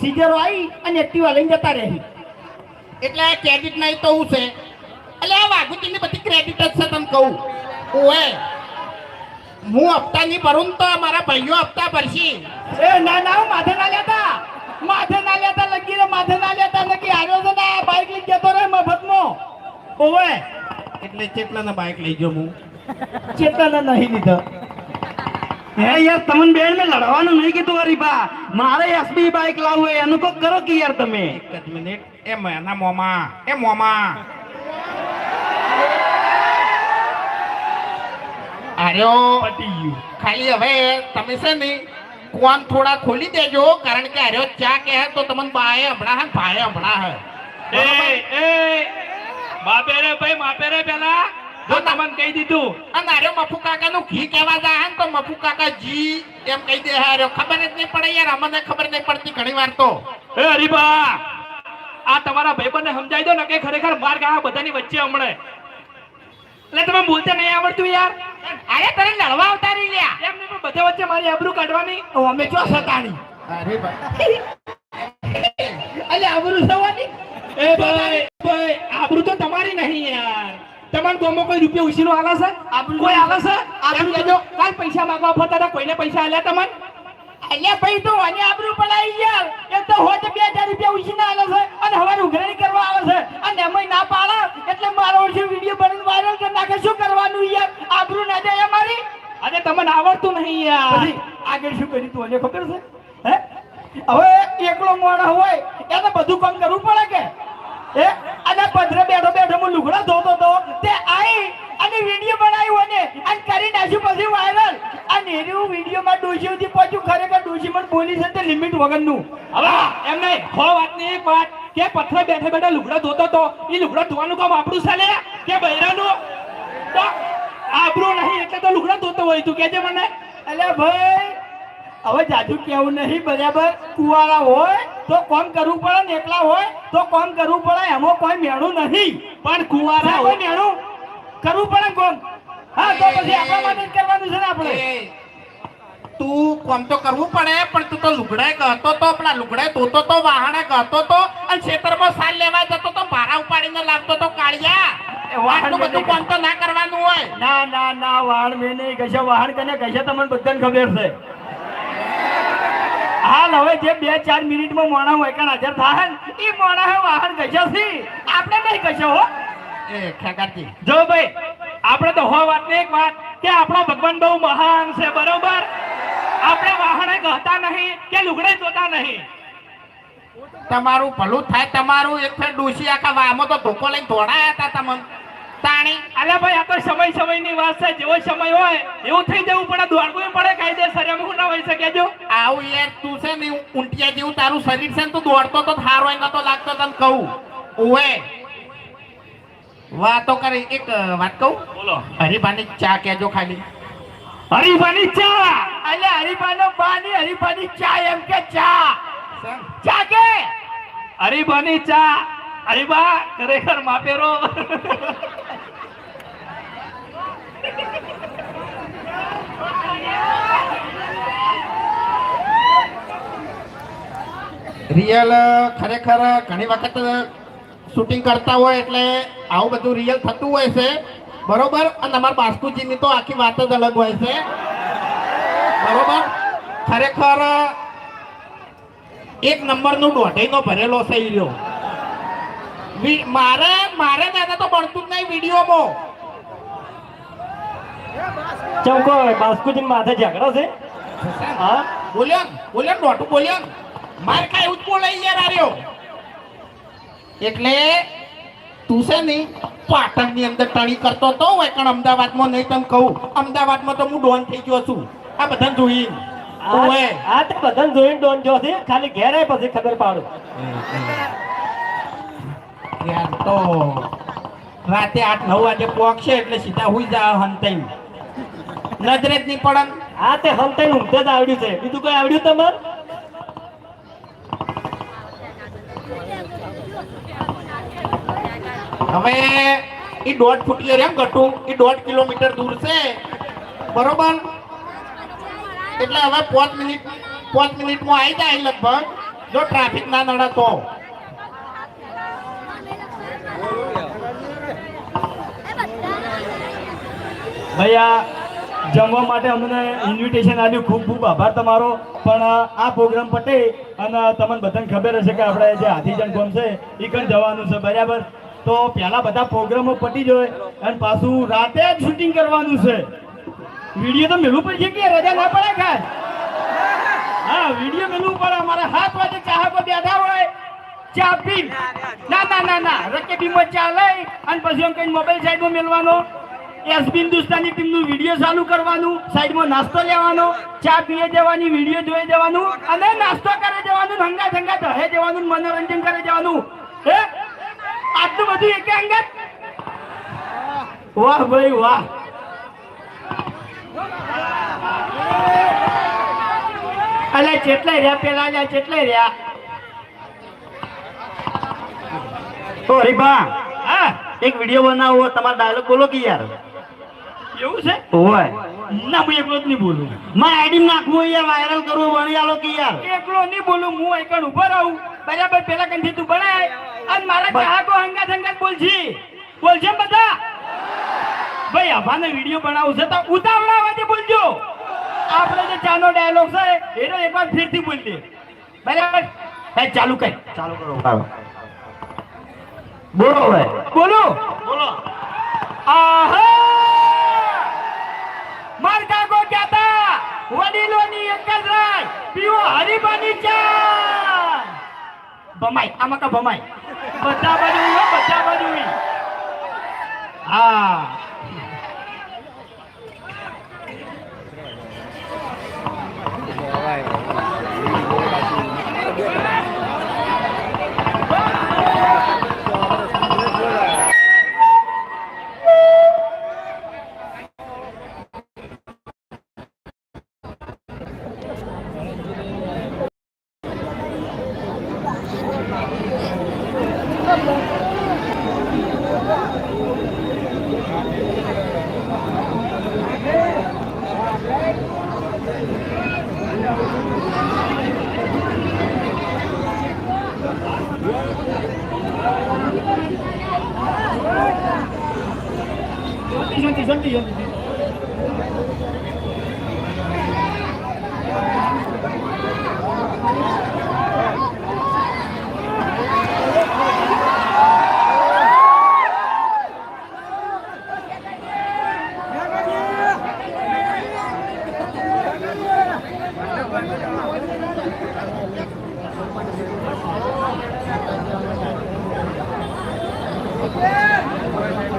સીઝરો આવી અને એક્ટિવા લઈને જતા રહી. એટલે આ ક્રેડિટ નહીં તો હું છે. એટલે આ વાઘુજીની બધી ક્રેડિટ જ છે તમે કહું. ઓએ હું હપ્તા નહીં ભરું તો મારા ભાઈઓ હપ્તા ભરશી. એ ના ના હું માથે ના લેતા. માથે ના લેતા લગી રે માથે ના લેતા લગી આવ્યો છે ને આ બાઇક લઈ જતો રહે મફતનો. ઓવે એટલે ચેટલાના બાઇક લઈ ગયો હું? ચેતના નહીં લીધો. હે યાર તમને બેન મેં લડવાનું નહીં કીધું અરે બા. મારે એસબી બાઇક લાવવું હોય એનું કોક કરો કે યાર તમે? એક જ મિનિટ. એ મેના મોમા એ મોમા. આર્યો ખાલી હવે તમે છે ને કોણ થોડા ખોલી દેજો કારણ કે આર્યો ચા કે હે તો તમને બાએ હમણાં હે ભાઈ હમણાં હે. એ એ. બાપે રે ભાઈ માપે રે પેલા. જો તમને કહી દીધું અને આર્યો મફુ કાકા નું ઘી કહેવા જાય તો મફુ કાકા જી એમ કહી દે હે ખબર જ નહીં પડે યાર અમને ખબર નહીં પડતી ઘણી વાર તો. એ હરીબા આ તમારા ભાઈબંધને સમજાઈ દો ને કે ખરેખર માર્ગ આ બધાની વચ્ચે હમણે. એટલે તમે બોલતે નહીં આવડતું યાર. અરે તને લડવા ઉતારી લ્યા. એમ નહીં પણ બધા વચ્ચે મારી આબરૂ કાઢવાની. અમે જો સતાણી. અરે ભાઈ અલે આવરું થવાની એ ભાઈ ભાઈ આબરૂ તો તમારી નહીં યાર. તમારા ગામમાં કોઈ રૂપિયા ઉછીનો આલે છે? કોઈ આલે છે? આપણું એમ કહેજો. કાલ પૈસા માંગવા ફરતા હતા? કોઈને પૈસા આલ્યા તમને અલ્યા ભાઈ તો અને પણ પડાઈ ગયા. એ તો હોત બે હજાર રૂપિયા ઉછીને આલે છે અને હવે ઉઘરાણી કરવા આવે છે. અને એમાંય ના પાડે. એટલે મારો વર્ષે વીડિયો બનાવીને વાયરલ કરી નાખે. શું કરવાનું યાર? આબરૂ ના જાય અમારી? અને તમને આવડતું નહીં યાર. આગળ શું કર્યું તું? અને ખબર છે? હે? હવે એકલો મોણા હોય એને બધું કામ કરવું પડે કે? હે? અને પંદર બેઠો બેઠો હું લુગડા ધોતો તો તે આઈ અને વીડિયો બનાવ્યો અને અને કરી નાખ્યું પછી વાયરલ. અને એનું વિડીયોમાં ડોસી હતી પહોંચ્યું ખરેખર ડોસી પણ બોલી છે તે લિમિટ વગરનું. હવે એમ નહીં, હો વાતની એક વાત. કે પથ્થર બેઠે બેઠા લુગડા ધોતો તો એ લુગડા ધોવાનું કામ આપણું ચાલે કે બૈરાનું? આબરૂ નહીં, એટલે તો લુગડા ધોતો હોય તું કેજે મને. અલ્યા ભાઈ હવે જાજુ કેવું નહીં બરાબર? કુવાળા હોય તો કોમ કરવું પડે ને એકલા હોય તો કોમ કરવું પડે એમાં કોઈ મેળું નહીં. પણ કુવાળા હોય મેળું કરવું પડે કોમ. હા તો પછી આપણા માટે કરવાનું છે ને આપણે. તું કોમ તો કરવું પડે પણ તું તો લુગડાય કહેતો તો પેલા લુગડાય ધોતો તો વાહણે કહેતો તો અને ખેતરમાં સાલ લેવા જતો તો ભારા ઉપાડીને લાવતો તો કાળિયા. વાહન બધું કામ કોમ તો ના કરવાનું હોય. ના ના ના વાહન મેં નહીં કહેશે વાહન કને કહેશે તમને બધાને ખબર છે. હાલ હવે જે બે ચાર મિનિટમાં મોણા હોય કે હાજર થાય ને એ મોણા હે વાહન કશે છે આપણે નહીં કશે હો. એ ખેગારજી જો ભાઈ આપણે તો હો વાત એક વાત કે આપણો ભગવાન બહુ મહાન છે બરોબર? આપણે વાહણે ગહતા નહીં કે લુગડે ધોતા નહીં? તમારું ભલું થાય તમારું એક ફેર ડોસી આખા વામો તો ધોકો લઈને ધોડાયા હતા તમને. તાણી. અલ્યા ભાઈ આ તો સમય સમયની વાત છે. જેવો સમય હોય એવું થઈ જવું પડે. દોડવું પડે કાયદેસર. એમ હું ના હોય શકે જો. આવું યાર તું છે ને ઊંટિયા જેવું તારું શરીર છે ને તું દોડતો તો થાર હોય નતો લાગતો તને કહું. ઓએ વાતો કરી એક વાત કહું? બોલો. હરીબાની ચા કેજો ખાલી. હરીફાની ચા? અલે હરીફાનો બાની હરીફાની ચા એમ કે ચા. ચા કે? હરીફાની ચા. હરીબા ખરેખર માપેરો. રિયલ ખરેખર ઘણી વખત શૂટિંગ કરતા હોય એટલે આવું બધું રિયલ થતું હોય છે. બરોબર? અને અમારા બાસ્કુજીની તો આખી વાત જ અલગ હોય છે. બરોબર? ખરેખર એક નંબરનું દોઢઈનો ભરેલો છે ઈ રહ્યો. વી- મારે મારે દાદા તો ભણતું જ નહીં વિડીયોમાં. ચમકો બાસ્કુજી માથે ઝઘડો છે? હા? બોલ્યો બોલ્યો દોઢું બોલ્યો માર કાંઈ એવું જ બોલે યાર આર્યો એટલે તું છે ને પાટણની અંદર ટણી કરતો તો હોય પણ અમદાવાદમાં નહીં તને કહું. અમદાવાદમાં તો હું ડોન થઈ ગયો છું. આ બધાને જોઈ ઓએ આ તો બધાને જોઈને ડોન જો છે. ખાલી ઘેર આય પછી ખબર પાડો. યાર તો રાતે આઠ નવ વાગે પહોંચશે એટલે સીધા હુઈ જા હંતાઈ. નજરે જ નહીં પડે ને. આ તે ઊંઘતે જ આવડ્યું છે. બીજું કઈ આવડ્યું તમારે? હવે એ દોઢ ફૂટીએ રેમ ઘટું. એ દોઢ કિલોમીટર દૂર છે. બરોબર? એટલે હવે પાંચ મિનિટ પાંચ મિનિટમાં આવી જાય લગભગ. જો ટ્રાફિક ના નડે તો. આ જમવા માટે અમને ઇન્વિટેશન આપ્યું. ખૂબ ખૂબ આભાર તમારો. પણ આ પ્રોગ્રામ પતે અને તમને બધાને ખબર હશે કે આપણે જે હાથીજન કોમ છે, એ કણ જવાનું છે. બરાબર? તો પહેલા બધા પ્રોગ્રામો પતી જાય અને પાછું રાતે જ શૂટિંગ કરવાનું છે. વીડિયો તો મેળવું પડશે કે રજા ના પડે ખાસ? હા, વીડિયો મેળવું પડે. અમારે હાથ વાગે ચાહકો બેઠા હોય. ચા પી. ના ના ના ના. રકેબીમાં ચા લઈ અને પછી એમ કઈ મોબાઈલ સાઈડમાં મેળવાનો એસબી હિન્દુસ્તાની ટીમનું વીડિયો ચાલુ કરવાનું સાઈડમાં નાસ્તો લેવાનો ચા પીએ જવાની વીડિયો જોઈ જવાનું અને નાસ્તો કરે જવાનું હંગા હંગા દહે જવાનું મનોરંજન કરે જવાનું હે? આટલું બધું એકે અંગત? વાહ ભાઈ વાહ. અલે ચેટલાય રહ્યા પેલા અલ્યા ચેટલાય રહ્યા. તો હરીબા હા? એક વીડિયો બનાવો તમારો ડાયલોગ બોલો કે યાર? એવું છે? ઓય ના હું એકલો જ નહીં બોલું. મારે આઈડી નાખવું યાર વાયરલ કરવું વણી આલો કે યાર. એકલો નહીં બોલું હું એકણ ઊભો રહું. બરાબર પેલા કંથી તું બનાય અને મારા ચાહકો હંગાત હંગાત બોલજી બધા? ભાઈ આભાને વીડિયો બનાવશે છે તો ઉતાવળા અવાજે બોલજો. આપણે જે ચાનો ડાયલોગ છે એનો એકવાર ફરીથી બોલ દે. બરાબર? ભાઈ ચાલુ કર. ચાલુ કરો. બોલો બોલો. બોલો. આહા માર કાકો કહેતા વડીલોની એક જ રાય પીવો હરીબાની ચા ભમાઈ. આમાં કા ભમાઈ. બધા બાજુ બધા બાજુ હા. હા શાંતિ Yeah.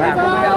ว่าไม่เอา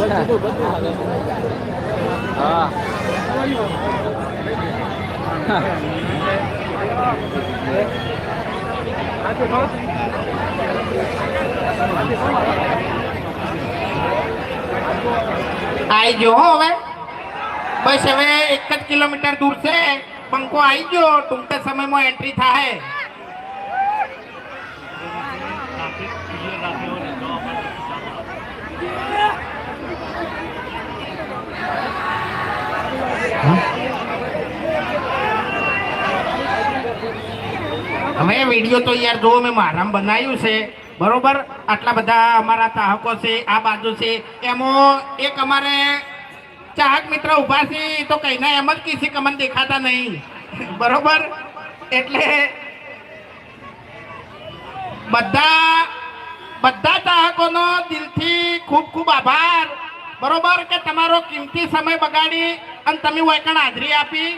आई जो हो वे। बस हमें इकत किलोमीटर दूर से पंखो आई जो। टूमते समय में एंट्री था है। હવે વીડિયો તો યાર જો મેં મારામાં બનાવ્યું છે, બરોબર? આટલા બધા અમારા ચાહકો છે, આ બાજુ છે, એમાં એક અમારે ચાહક મિત્ર ઊભા છે, તો કહીને એમ જ કીધી કે મને દેખાતા નહીં. બરોબર? એટલે બધા બધા ચાહકોનો દિલથી ખૂબ ખૂબ આભાર. બરોબર? કે તમારો કિંમતી સમય બગાડી અને તમે વૈકણ હાજરી આપી.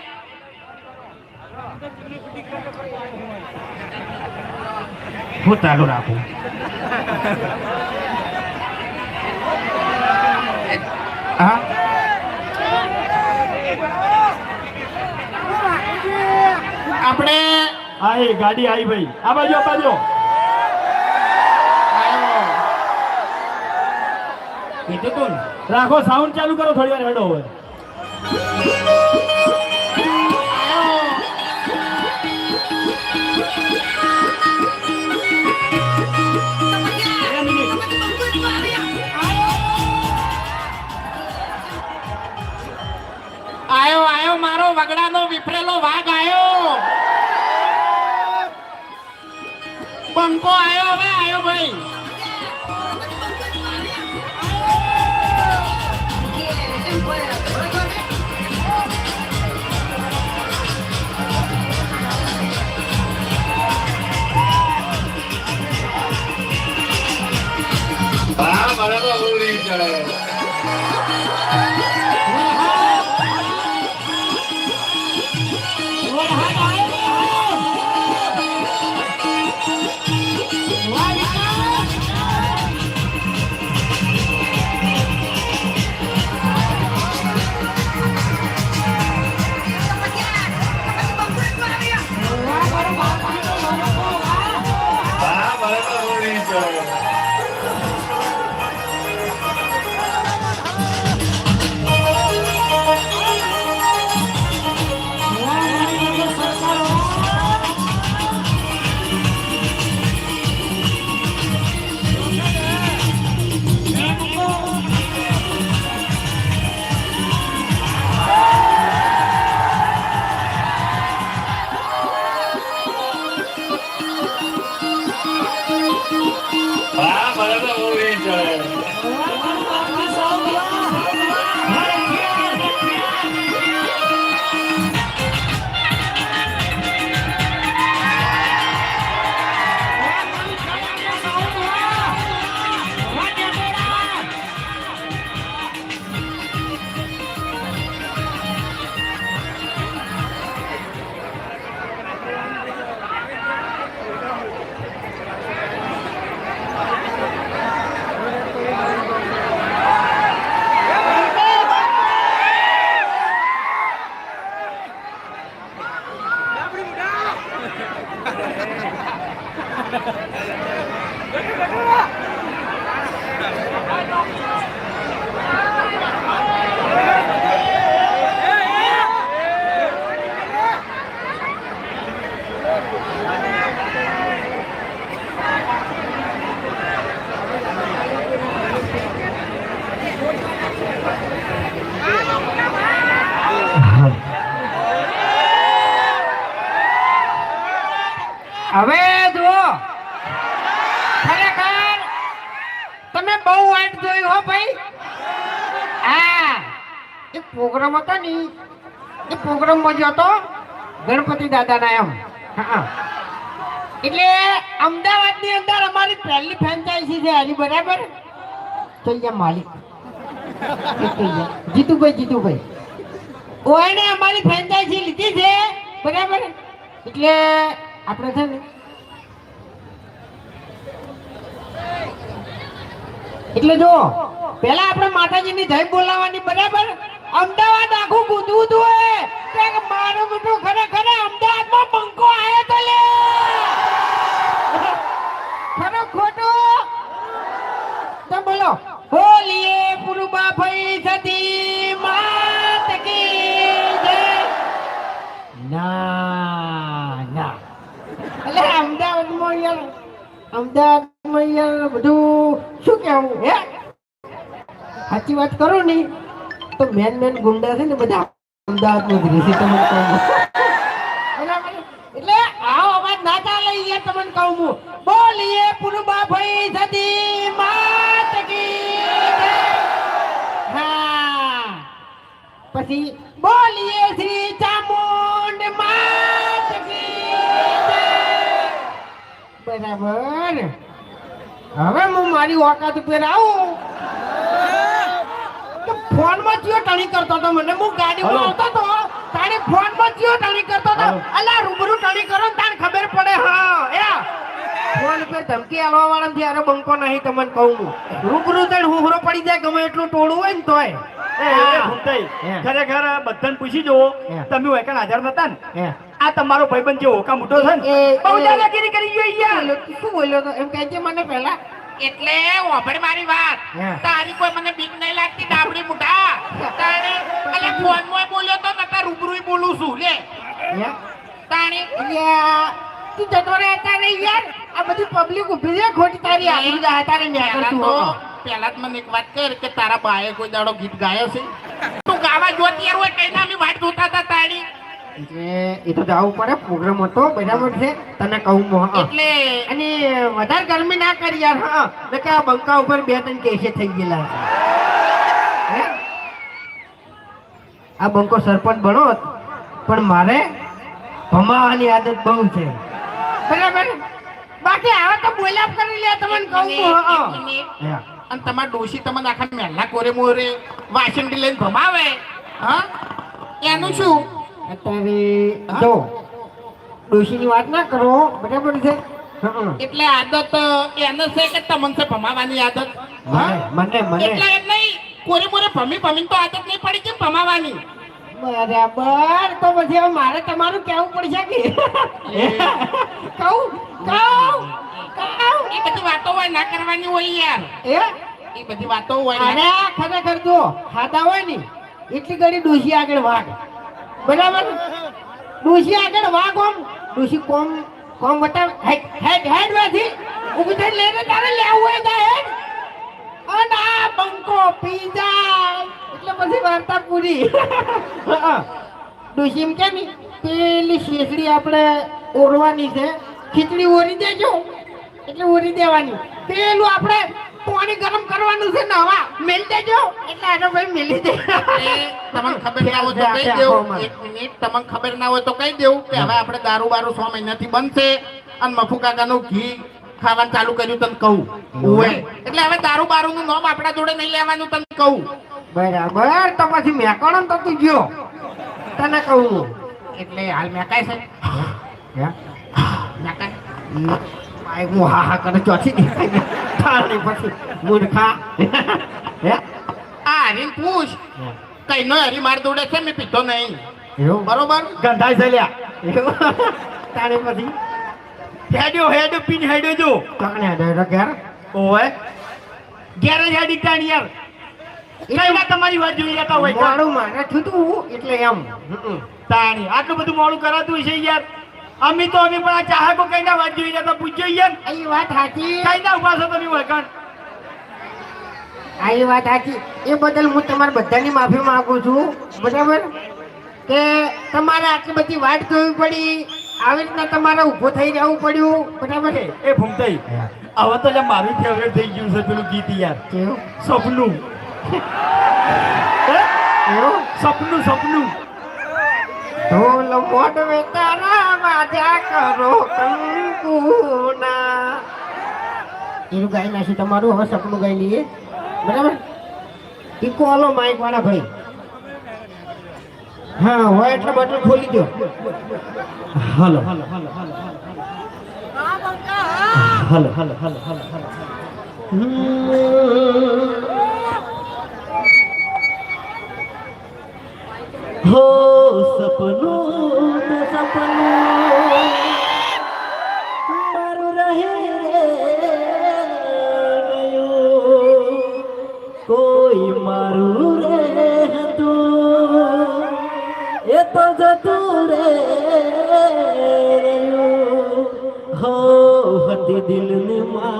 હું ચાલુ રાખું હા આપણે આઈ ગાડી આવી ભાઈ. આ બાજુ આ બાજુ. કીધું તું રાખો સાઉન્ડ ચાલુ કરો થોડી વાર હેડો હવે આયો આયો મારો વગડાનો વિફરેલો વાઘ આયો. બંકો આયો હવે આયો ભાઈ. જ હતો ગણપતિ દાદાના એમ. હા. એટલે અમદાવાદની અંદર અમારી પહેલી ફ્રેન્ચાઇઝી છે હજી બરાબર? તો માલિક. જીતુભાઈ જીતુભાઈ. ઓએને અમારી ફ્રેન્ચાઇઝી લીધી છે, બરાબર? એટલે આપણે છે ને, એટલે જો પેલા આપણે માતાજીની જય બોલાવવાની, બરાબર? અમદાવાદ આખું ગુંજવું તું એ કે મારું બેટું ખરેખર અમદાવાદમાં પંખો આયો તો લે. ખરો ખોટો? તો બોલો. બોલીએ પુરુબા ભાઈ સતી માત કી જય. ના ના. એટલે અમદાવાદમાં યાર અમદાવાદમાં યાર બધું શું કહેવું, હે? સાચી વાત કરું નહીં તો મેન મેન ગુંડા છે ને બધા અમદાવાદમાં જ રહેશે તમને કહું એટલે આવો અવાજ ના ચાલે તમને કહું હું બોલીએ પુરુબા ભાઈ સદી માત કી હા. પછી બોલીએ શ્રી ચામુંડ માત કી. બરાબર. હવે હું મારી ઓકાત ઉપર આવું. તો ફોનમાં જીઓ ટણી કરતો હતો મને. હું હલો. આવતો હતો તારે ફોનમાં જીઓ ટણી કરતો હતો. અલા રૂબરૂ ટણી કરો ને તારે ખબર પડે. હા એ. ફોન ઉપર ધમકી આલવા વાળા ત્યારે બંકો નહીં તમને કહું હું. રૂબરૂ તણ હુહરો પડી જાય ગમે એટલું ટોળું હોય ને તોય. ખરેખર બધાને પૂછી જુઓ. તમે વૈકણ હાજર નતા ને? આ તમારો ભાઈબંધ જે ઓકા મોટો છે ને? બહુ દાદાગીરી કરી ગયો યાર શું બોલ્યો તો? એમ કહે છે મને પહેલા એટલે વાપર મારી વાત. તારી કોઈ મને બીક નહીં લાગતી ડાબડી મુઠા. તારે એટલે ફોનમાં બોલ્યો તો નતા રૂબરૂ બોલું છું લે. હે? તું જતો રહે તારે યાર. આ બધી પબ્લિક ઊભી છે ખોટી તારી આબરૂ જાય તારે મેં કરતું પહેલા જ મને એક વાત કર કે તારા બાએ કોઈ દાડો ગીત ગાયો છે? તું ગાવા જોતી યાર હોય કઈ ના અમે વાત જોતા હતા તારી એટલે એ તો જવું પડે પ્રોગ્રામ હતો બરાબર છે? તને કહું એટલે અને વધારે ગરમી ના કરી યાર હા. ને કે આ બંકા ઉપર બે ત્રણ કેસે થઈ ગયેલા આ બંકો સરપંચ બનો પણ મારે ભમાવાની આદત બહુ છે. બરાબર? બાકી હવે તો બોલ્યા કરી લે તમને કહું. અને તમારા ડોશી તમને આખા મહેલા કોરે મોરે વાસણથી લઈને ભમાવે હા? એનું શું? અત્યારે જો ડોશીની વાત ના કરો બરાબર છે? એટલે આદત એને છે કે તમને છે ભમાવાની આદત. મને મને એટલે એમ નહીં કોરે મોરે ભમી ભમીને તો આદત નહીં પડી કે ભમાવાની? બરાબર તો પછી હવે મારે તમારું કેવું પડશે કે? કહું કહું કહું. એ બધી વાતો હોય ના કરવાની હોય યાર. એ? એ બધી વાતો હોય અરે ખરેખર જો ખાતા હોય ને એટલી ઘડી ડોશી આગળ વાગ બરાબર? ડોશી આગળ વા કોમ ડોશી કોમ કોમ વટા હેડ હેડ હેડ વાથી થઈને લઈને તારે લેવું હોય તા, હેડ. અને બંકો પીજા. એટલે પછી વાર્તા પૂરી. ડોશી એમ કે ની, પેલી શેષડી આપણે ઓરવાની છે. ખીચડી ઓરી દેજો. એટલે ઓરી દેવાની. પેલું આપણે પાણી ગરમ કરવાનું છે ને હવા? મેલ દેજો. એટલે આનો ભાઈ મેલી દે. તમને ખબર ના હોય તો કહી દેવું. એક મિનિટ તમને ખબર ના હોય તો કહી દેવું કે હવે આપણે દારૂ બારૂ સો મહિનાથી બનશે અને મફુ કાકાનું ઘી ખાવાનું ચાલુ કર્યું તને કહું. ઓય એટલે હવે દારૂ બારૂ નું નામ આપણા જોડે નહીં લેવાનું તને કહું. બરાબર તો પછી મેકોણો તો તું ગયો. તને કહું. એટલે હાલ મેકાય છે. મેકાય. ભાઈ હું હા હા કરે ચોથી દેખાય. પછી મૂર્ખા. હે? આ હરીને પૂછ. કઈ નો હરી માર દોડે છે મેં પીધો નહીં. એવું? બરોબર? ગંધાઈ છે લ્યા એવું? તારે પછી? હેડ્યો હેડ પીન હેડ્યો જો. કાણે ડાયરો ઘેર? ઓય ઘેર જ હેડી તાણ યાર. તમારી વાત જોઈ જતા હોય? મોડું મારે થયું એટલે એમ. તાણી આટલું બધું મોડું કરાતું છે યાર. અમે તો અમે પણ આ ચાહકો કઈ ના વાત જોઈ જતા પૂછજો યાર એ વાત સાચી કઈ ના ઊભા છો તમે વળકણ આ વાત સાચી એ બદલ હું તમારા બધાની માફી માંગુ છું. બરાબર? કે તમારે આટલી બધી વાત જોવી પડી. આવી રીતના તમારે ઊભો થઈ જવું પડ્યું. બરાબર? એ ભૂમતાઈ હવે તો લ્યા મારું ફેવરેટ થઈ ગયું છે પેલું ગીત યાર. સપનું. સપનું સપનું. ઢોલ મોઢવે તારા વાજા કરો કંકુના. એનું ગાઈ નાખી તમારું હવે સપનું ગાઈ લઈએ. બરાબર? ઈકો હાલો માઇક વાળા ભાઈ. હા હોય એટલે બટન ખોલી દો hello. Hello. Hello hello hello hello hello હો. कोई मारे रे हो दिला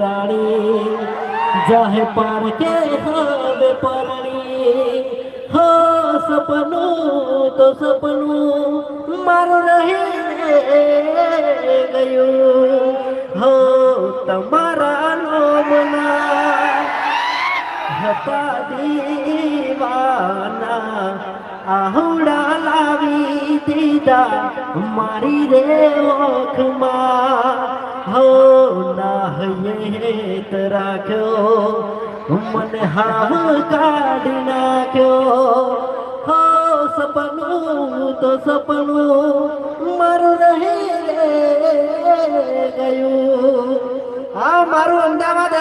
राणी जार સપનું, તો સપનું મારું રહી ગયું. હો, તમારા નોમના હતા દીવાના આહુડા લાવી દીધા મારી રે ઓખમાં. હો ના હેત રાખ્યો, મને હા કાઢી નાખ્યો. સપનું તો સપનું મારું રહી ગયું. આ મારું અમદાવાદ